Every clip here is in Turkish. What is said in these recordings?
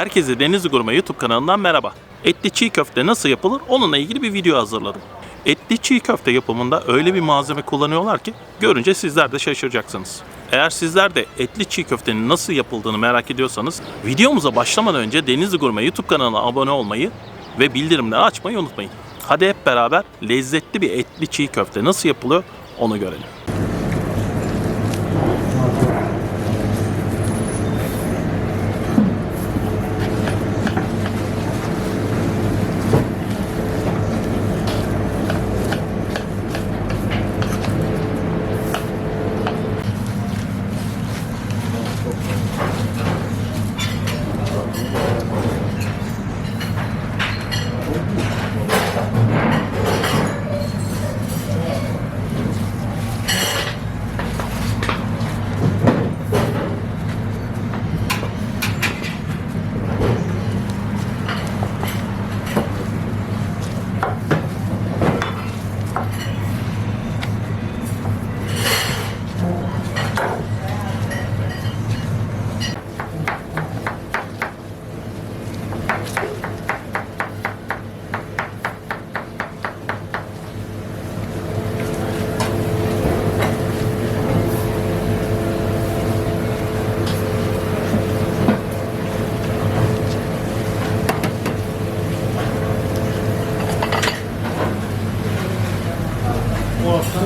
Herkese Denizli Gurme YouTube kanalından merhaba. Etli çiğ köfte nasıl yapılır onunla ilgili bir video hazırladım. Etli çiğ köfte yapımında öyle bir malzeme kullanıyorlar ki görünce sizler de şaşıracaksınız. Eğer sizler de etli çiğ köftenin nasıl yapıldığını merak ediyorsanız videomuza başlamadan önce Denizli Gurme YouTube kanalına abone olmayı ve bildirimleri açmayı unutmayın. Hadi hep beraber lezzetli bir etli çiğ köfte nasıl yapılıyor onu görelim.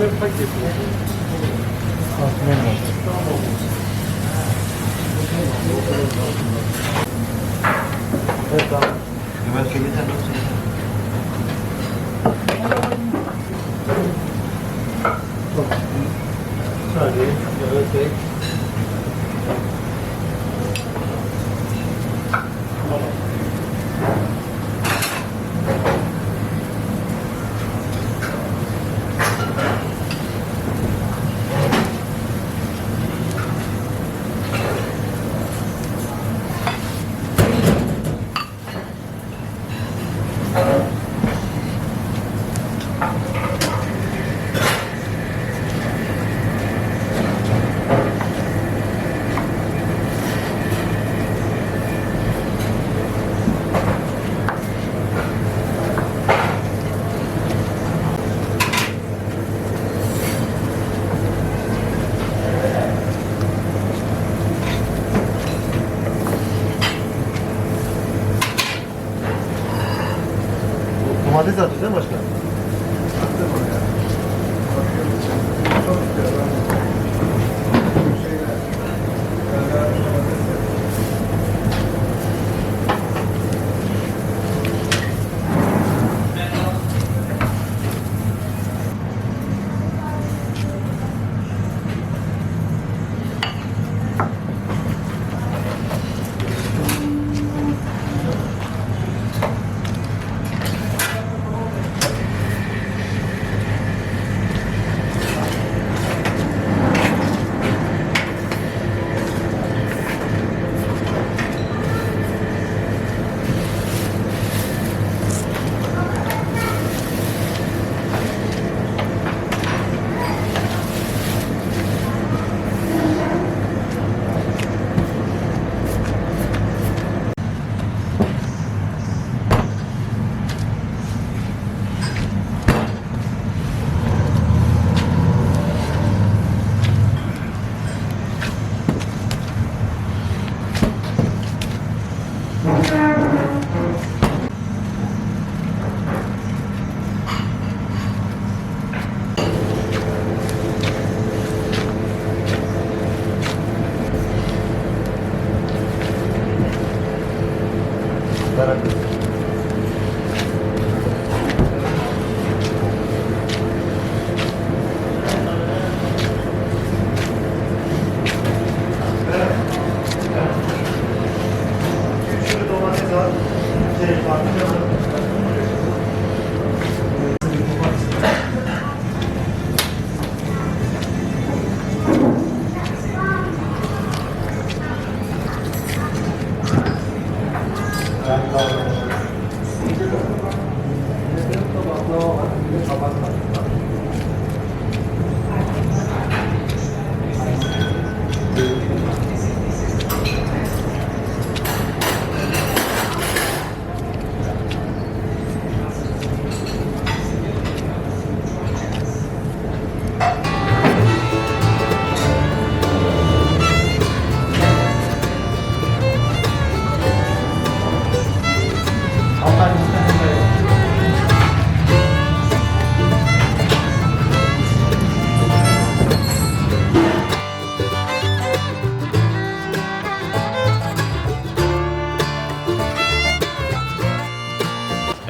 아, 그러네. 됐다. 이번 주에 일단 놓치겠다. までだとでもした。var. Güzel farklı.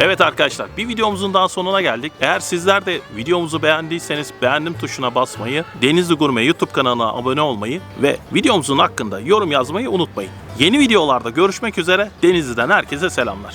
Evet arkadaşlar bir videomuzun daha sonuna geldik. Eğer sizler de videomuzu beğendiyseniz beğendim tuşuna basmayı, Denizli Gurme YouTube kanalına abone olmayı ve videomuzun hakkında yorum yazmayı unutmayın. Yeni videolarda görüşmek üzere Denizli'den herkese selamlar.